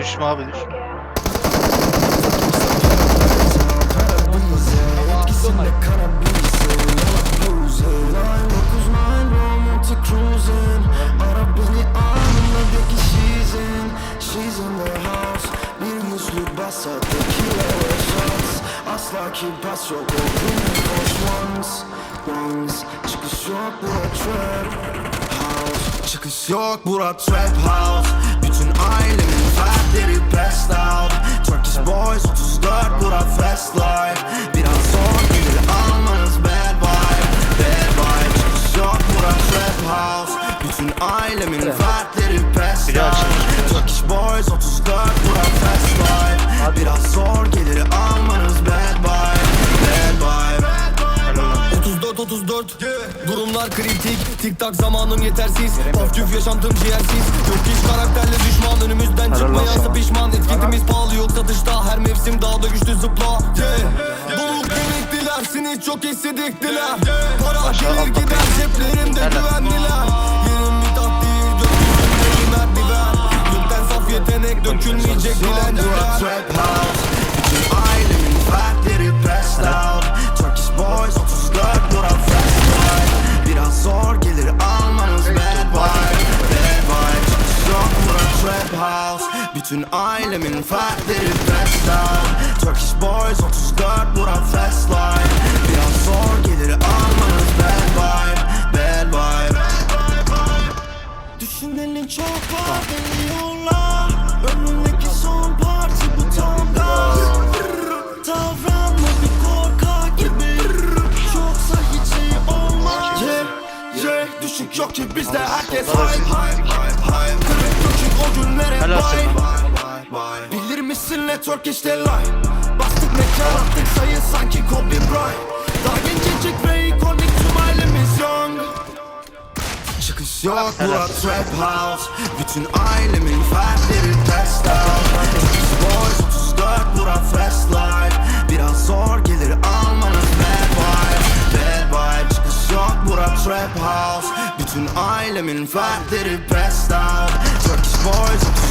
Düşme abi düş. Asla ki pas yok Open boş ones Ones Çıkış yok bura trap house Çıkış yok bura trap house Bütün ailemin fertleri passed out. Turkish boys 34 bura fast life. Biraz zor gelir almanız bad vibe. Bad vibe Çıkış yok bura trap house. Bütün ailemin fertleri Durumlar kritik. Tik tak zamanım yetersiz. Tüf yaşantım ciğersiz. Çok iş karakterli düşman. Önümüzden olsun. pişman. Etiketimiz pahalı yok satışta Her mevsim daha da güçlü zıpla. Yeah. Doluluk demektiler Seni çok hissediktiler Para gelir gider. Ceplerimde Helal. Bütün ailemin fertleri out Turkish boys 34 bura fast life Biraz zor gelir almanız bad vibe Bad vibe Düşünenin çok var biliyorlar Önündeki son parti bu tam gaz Davranma bir korkak gibi Yoksa hiç iyi olmaz Yeah, yeah Düşük yok ki bizde herkes hype Hype, hype, hype Kırık dökük o günlere Helal network işte live Bastık mekan attık sayı sanki Kobe Bryant. Daha gencecik ve ikonik tüm ailemiz young. Çıkış yok bura trap house. Bütün ailemin fertleri test out. Turkish boys 34 bura fast life. Biraz zor gelir almanız bad vibe Bad vibe Çıkış yok bura trap house. Bütün ailemin fertleri passed out. Turkish boys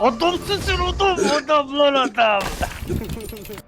adamsın sen adam adam lan adam.